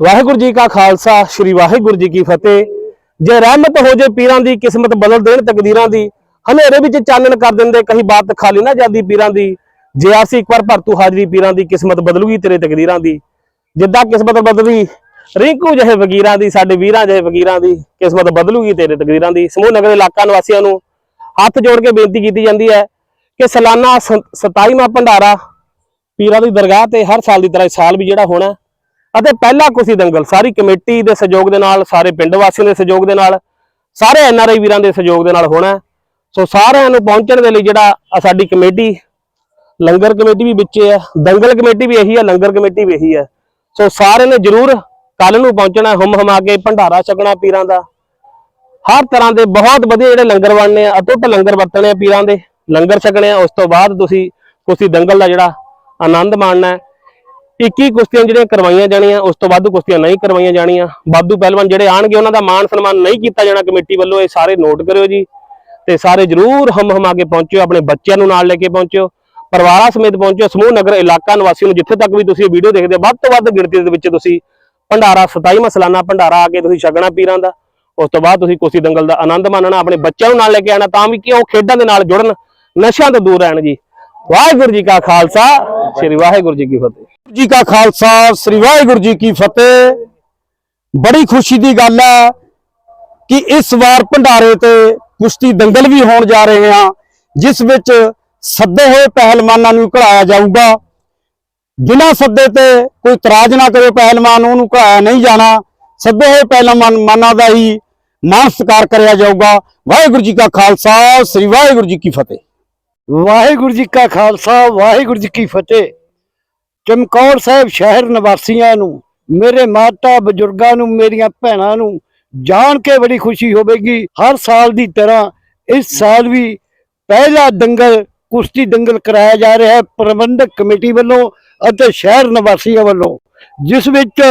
ਵਾਹਿਗੁਰੂ ਜੀ ਕਾ ਖਾਲਸਾ, ਸ੍ਰੀ ਵਾਹਿਗੁਰੂ ਜੀ ਕੀ ਫਤਿਹ। ਜੇ ਰਹਿਮਤ ਹੋ ਜੇ ਪੀਰਾਂ ਦੀ, ਕਿਸਮਤ ਬਦਲ ਦੇਣ ਤਕਦੀਰਾਂ ਦੀ, ਹਨੇਰੇ ਵਿੱਚ ਚਾਨਣ ਕਰ ਦਿੰਦੇ, ਕਹੀ ਬਾਤ ਖਾਲੀ ਨਾ ਜਾਂਦੀ ਪੀਰਾਂ ਦੀ। ਜੇ ਆਸੀ ਇੱਕ ਵਾਰ ਭਰਤੂ ਹਾਜ਼ਰੀ ਪੀਰਾਂ ਦੀ, ਕਿਸਮਤ ਬਦਲੂਗੀ ਤੇਰੇ ਤਕਦੀਰਾਂ ਦੀ। ਜਿੱਦਾਂ ਕਿਸਮਤ ਬਦਲੀ ਰਿੰਕੂ ਜਿਹੇ ਵਗੀਰਾਂ ਦੀ, ਸਾਡੇ ਵੀਰਾਂ ਜਿਹੇ ਵਗੀਰਾਂ ਦੀ, ਕਿਸਮਤ ਬਦਲੂਗੀ ਤੇਰੇ ਤਕਦੀਰਾਂ ਦੀ। ਸਮੂਹ ਨਗਰ ਇਲਾਕਾ ਨਿਵਾਸੀਆਂ ਨੂੰ ਹੱਥ ਜੋੜ ਕੇ ਬੇਨਤੀ ਕੀਤੀ ਜਾਂਦੀ ਹੈ ਕਿ ਸਾਲਾਨਾ 27ਵਾਂ ਭੰਡਾਰਾ ਪੀਰਾਂ ਦੀ ਦਰਗਾਹ ਤੇ ਹਰ ਸਾਲ ਦੀ ਤਰ੍ਹਾਂ ਇਸ ਸਾਲ ਵੀ ਜਿਹੜਾ ਹੋਣਾ ਅਤੇ ਪਹਿਲਾ ਕੁਸ਼ੀ ਦੰਗਲ, ਸਾਰੀ ਕਮੇਟੀ ਦੇ ਸਹਿਯੋਗ ਦੇ ਨਾਲ, ਸਾਰੇ ਪਿੰਡ ਵਾਸੀਆਂ ਦੇ ਸਹਿਯੋਗ ਦੇ ਨਾਲ, ਸਾਰੇ ਐਨਆਰਆਈ ਵੀਰਾਂ ਦੇ ਸਹਿਯੋਗ ਦੇ ਨਾਲ ਹੋਣਾ ਸੋ ਸਾਰਿਆਂ ਨੂੰ ਪਹੁੰਚਣ ਦੇ ਲਈ ਜਿਹੜਾ ਸਾਡੀ ਕਮੇਟੀ, ਲੰਗਰ ਕਮੇਟੀ ਵੀ ਵਿੱਚ ਹੈ, ਦੰਗਲ ਕਮੇਟੀ ਵੀ ਇਹੀ ਹੈ, ਲੰਗਰ ਕਮੇਟੀ ਵੀ ਇਹੀ ਹੈ। ਸੋ ਸਾਰਿਆਂ ਨੇ ਜਰੂਰ ਕੱਲ ਨੂੰ ਪਹੁੰਚਣਾ ਹੁਮ ਹਮਾ ਕੇ, ਭੰਡਾਰਾ ਛਕਣਾ ਪੀਰਾਂ ਦਾ। ਹਰ ਤਰ੍ਹਾਂ ਦੇ ਬਹੁਤ ਵਧੀਆ ਜਿਹੜੇ ਲੰਗਰ ਬਣਨੇ ਆ ਅਟੁੱਟ ਲੰਗਰ ਵਰਤਣੇ ਆ ਪੀਰਾਂ ਦੇ, ਲੰਗਰ ਛਕਣੇ ਆ, ਉਸ ਤੋਂ ਬਾਅਦ ਤੁਸੀਂ ਕੁਸੀ ਦੰਗਲ ਦਾ ਜਿਹੜਾ ਆਨੰਦ ਮਾਣਨਾ ਹੈ। 21 ਕੁਸ਼ਤੀਆਂ ਜਿਹੜੀਆਂ ਕਰਵਾਈਆਂ ਜਾਣੀਆਂ ਉਸ ਤੋਂ ਵੱਧ ਕੁਸ਼ਤੀਆਂ ਨਹੀਂ ਕਰਵਾਈਆਂ ਜਾਣੀਆਂ। ਵਾਧੂ ਪਹਿਲਵਾਨ ਜਿਹੜੇ ਆਣਗੇ ਉਹਨਾਂ ਦਾ ਮਾਣ ਸਨਮਾਨ ਨਹੀਂ ਕੀਤਾ ਜਾਣਾ ਕਮੇਟੀ ਵੱਲੋਂ। ਇਹ ਸਾਰੇ ਨੋਟ ਕਰਿਓ ਜੀ। ਤੇ ਸਾਰੇ ਜਰੂਰ ਹਮ ਹਮਾ ਕੇ ਪਹੁੰਚਿਓ ਆਪਣੇ ਬੱਚਿਆਂ ਨੂੰ ਨਾਲ ਲੈ ਕੇ ਪਹੁੰਚਿਓ। ਪਰਿਵਾਰਾਂ ਸਮੇਤ ਪਹੁੰਚਿਓ। ਸਮੂਹ ਨਗਰ ਇਲਾਕਾ ਨਿਵਾਸੀਆਂ ਨੂੰ ਜਿੱਥੇ ਤੱਕ ਵੀ ਤੁਸੀਂ ਇਹ ਵੀਡੀਓ ਦੇਖਦੇ ਹੋ, ਵੱਧ ਤੋਂ ਵੱਧ ਗਿਣਤੀ ਦੇ ਵਿੱਚ ਤੁਸੀਂ ਭੰਡਾਰਾ 27ਵਾਂ ਸਾਲਾਨਾ ਭੰਡਾਰਾ ਆ ਕੇ ਤੁਸੀਂ ਛਕਣਾ ਪੀਰਾਂ ਦਾ। ਉਸ ਤੋਂ ਬਾਅਦ ਤੁਸੀਂ ਕੋਸੀ ਦੰਗਲ ਦਾ ਆਨੰਦ ਮਾਣਨਾ ਆਪਣੇ ਬੱਚਿਆਂ ਨੂੰ ਨਾਲ ਲੈ ਕੇ ਆਣਾ ਤਾਂ ਵੀ ਕਿ ਉਹ ਖੇਡਾਂ ਦੇ ਨਾਲ ਜੁੜਨ ਨਸ਼ਿਆਂ ਤੋਂ ਦੂਰ ਰਹਿਣ ਜੀ। ਵਾਹਿਗੁਰੂ ਜੀ ਕਾ ਖਾਲਸਾ ਸ੍ਰੀ ਵਾਹਿਗੁਰੂ ਜੀ ਕੀ ਫਤਿਹ। ਜੀ ਕਾ ਖਾਲਸਾ, ਸ੍ਰੀ ਵਾਹਿਗੁਰੂ ਜੀ ਕੀ ਫਤਿਹ। ਬੜੀ ਖੁਸ਼ੀ ਦੀ ਗੱਲ ਹੈ ਕਿ ਇਸ ਵਾਰ ਭੰਡਾਰੇ ਤੇ ਕੁਸ਼ਤੀ ਦੰਗਲ ਵੀ ਹੋਣ ਜਾ ਰਹੇ ਹਾਂ, ਜਿਸ ਵਿੱਚ ਸੱਦੇ ਹੋਏ ਪਹਿਲਵਾਨਾਂ ਨੂੰ ਘੜਾਇਆ ਜਾਊਗਾ। ਬਿਨਾਂ ਸੱਦੇ ਤੇ ਕੋਈ ਇਤਰਾਜ਼ ਨਾ ਕਰੇ ਪਹਿਲਵਾਨ, ਉਹਨੂੰ ਘੜਾਇਆ ਨਹੀਂ ਜਾਣਾ। ਸੱਦੇ ਹੋਏ ਪਹਿਲਵਾਨਾਂ ਦਾ ਹੀ ਮਾਨ ਸਤਿਕਾਰ ਕਰਿਆ ਜਾਊਗਾ। ਵਾਹਿਗੁਰੂ ਜੀ ਕਾ ਖਾਲਸਾ, ਸ੍ਰੀ ਵਾਹਿਗੁਰੂ ਜੀ ਕੀ ਫਤਿਹ। ਵਾਹਿਗੁਰੂ ਜੀ ਕਾ ਖਾਲਸਾ, ਵਾਹਿਗੁਰੂ ਜੀ ਕੀ ਫਤਿਹ। ਚਮਕੌਰ ਸਾਹਿਬ ਸ਼ਹਿਰ ਨਿਵਾਸੀਆਂ ਨੂੰ, ਮੇਰੇ ਮਾਤਾ ਬਜ਼ੁਰਗਾਂ ਨੂੰ, ਮੇਰੀਆਂ ਭੈਣਾਂ ਨੂੰ ਜਾਣ ਕੇ ਬੜੀ ਖੁਸ਼ੀ ਹੋਵੇਗੀ। ਹਰ ਸਾਲ ਦੀ ਤਰ੍ਹਾਂ ਇਸ ਸਾਲ ਵੀ ਪਹਿਲਾ ਦੰਗਲ, ਕੁਸ਼ਤੀ ਦੰਗਲ ਕਰਾਇਆ ਜਾ ਰਿਹਾ ਹੈ ਪ੍ਰਬੰਧਕ ਕਮੇਟੀ ਵੱਲੋਂ ਅਤੇ ਸ਼ਹਿਰ ਨਿਵਾਸੀਆਂ ਵੱਲੋਂ, ਜਿਸ ਵਿੱਚ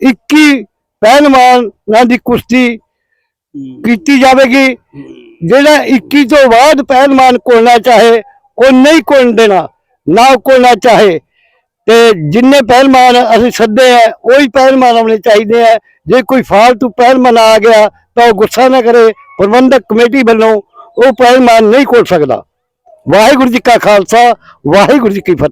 21 ਪਹਿਲਵਾਨਾਂ ਦੀ ਕੁਸ਼ਤੀ ਕੀਤੀ ਜਾਵੇਗੀ। ਜਿਹੜਾ 21 ਤੋਂ ਬਾਅਦ ਪਹਿਲਵਾਨ ਕੋਲਣਾ ਚਾਹੇ, ਉਹ ਨਹੀਂ ਕੋਲ ਦੇਣਾ, ਨਾ ਕੋਲਣਾ ਚਾਹੇ ਤੇ ਜਿੰਨੇ ਪਹਿਲਵਾਨ ਅਸੀਂ ਸੱਦੇ ਆ, ਉਹੀ ਪਹਿਲਵਾਨ ਆਉਣੇ ਚਾਹੀਦੇ ਆ। ਜੇ ਕੋਈ ਫਾਲਤੂ ਪਹਿਲਵਾਨ ਆ ਗਿਆ, ਤਾਂ ਉਹ ਗੁੱਸਾ ਨਾ ਕਰੇ। ਪ੍ਰਬੰਧਕ ਕਮੇਟੀ ਵੱਲੋਂ ਉਹ ਪਹਿਲਵਾਨ ਨਹੀਂ ਕੋਲ ਸਕਦਾ। ਵਾਹਿਗੁਰੂ ਜੀ ਕਾ ਖਾਲਸਾ, ਵਾਹਿਗੁਰੂ ਜੀ ਕੀ ਫਤਿਹ।